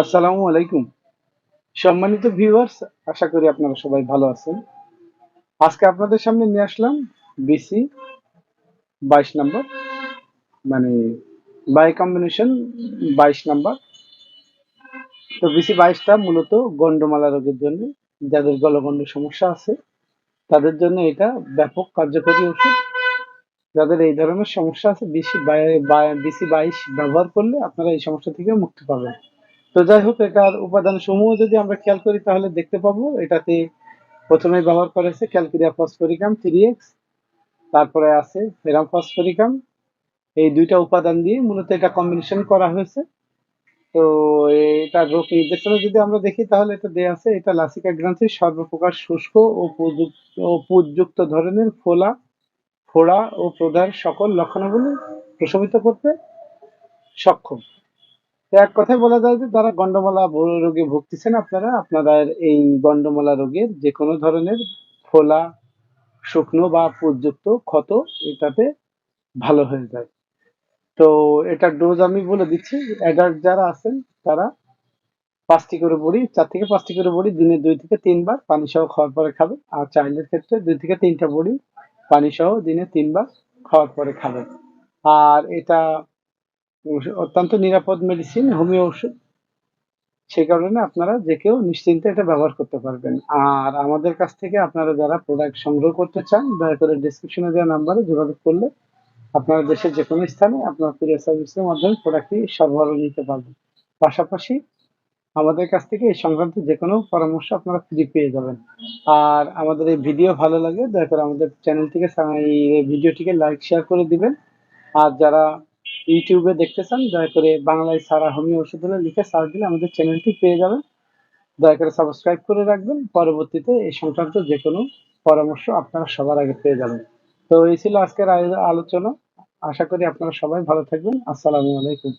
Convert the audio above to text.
আসসালামু আলাইকুম। সম্মানিত ভিউয়ার্স আশা করি আপনারা সবাই ভালো আছেন। আজকে আপনাদের সামনে নিয়ে আসলাম বিসি বাইশ নাম্বার মানে বাই কম্বিনেশন বাইশ নাম্বার। তো বিসি বাইশটা মূলত গন্ডমালা রোগের জন্য, যাদের গলগণ্ড সমস্যা আছে, তাদের জন্য এটা ব্যাপক কার্যকরী ওষুধ। যাদের এই ধরনের সমস্যা আছে বিসি বিসি বাইশ ব্যবহার করলে আপনারা এই সমস্যা থেকে মুক্তি পাবেন। তো যাই হোক, এটার উপাদান সমূহ যদি আমরা খেয়াল করি, তাহলে দেখতে পাবো এটাতে প্রথমে ব্যবহার করা হয়েছে ক্যালকুরিয়া ফসফরিকাম থ্রি এক্স, তারপরে আছে ফেরাম ফসফরিকাম। এই দুইটা উপাদান দিয়ে মূলত এটা কম্বিনেশন করা হয়েছে। তো এটা রোগ নির্দেশনা যদি আমরা দেখি, তাহলে এটা দেয়া আছে, এটা লাসিকা গ্রন্থির সর্বপ্রকার শুষ্ক ও পুযুক্ত ও পুযুক্ত ধরনের ফোলা, ফোড়া ও প্রদার সকল লক্ষণাবলী প্রশমিত করতে সক্ষম। এক কথায় বলা যায় যে যারা গন্ডমালা রোগে ভুগতেছেন আপনারা আপনারা এই গন্ডমালা রোগের যে কোনো ধরনের ফোলা, শুকনো বা পুরযুক্ত ক্ষত এটাতে ভালো হয়ে যায়। তো এটার ডোজ আমি বলে দিচ্ছি অ্যাডাল্ট যারা আছেন তারা পাঁচটি করে বড়ি, চার থেকে পাঁচটি করে বড়ি, দিনে দুই থেকে তিনবার পানি সহ খাওয়ার পরে খাবে। আর চাইল্ডের ক্ষেত্রে দুই থেকে তিনটা বড়ি পানি সহ দিনে তিনবার খাওয়ার পরে খাবে। আর এটা অত্যন্ত নিরাপদ মেডিসিন হোমিও ওষুধ সেই কারণে আপনারা যে কেউ নিশ্চিন্তে এটা ব্যবহার করতে পারবেন। আর আমাদের কাছ থেকে আপনারা যারা প্রোডাক্ট সংগ্রহ করতে চান, দয়া করে ডিসক্রিপশনে দেওয়া নাম্বারে যোগাযোগ করলে আপনারা দেশের যে কোনো স্থানে আপনার কুরিয়ার সার্ভিসের মাধ্যমে প্রোডাক্টটি সরবরাহ নিতে পারবেন। পাশাপাশি আমাদের কাছ থেকে এই সংক্রান্ত যে কোনো পরামর্শ আপনারা ফ্রি পেয়ে যাবেন। আর আমাদের এই ভিডিও ভালো লাগে, দয়া করে আমাদের চ্যানেলটিকে এই ভিডিওটিকে লাইক শেয়ার করে দিবেন। আর যারা ইউটিউবে দেখতে চান দয়া করে বাংলায় সারা হোমিও ওষুধ লিখে সার্চ দিলে আমাদের চ্যানেলটি পেয়ে যাবেন। দয়া করে সাবস্ক্রাইব করে রাখবেন, পরবর্তীতে এই সংক্রান্ত যে কোনো পরামর্শ আপনারা সবার আগে পেয়ে যাবেন। তো এই ছিল আজকের আলোচনা। আশা করি আপনারা সবাই ভালো থাকবেন। আসসালামু আলাইকুম।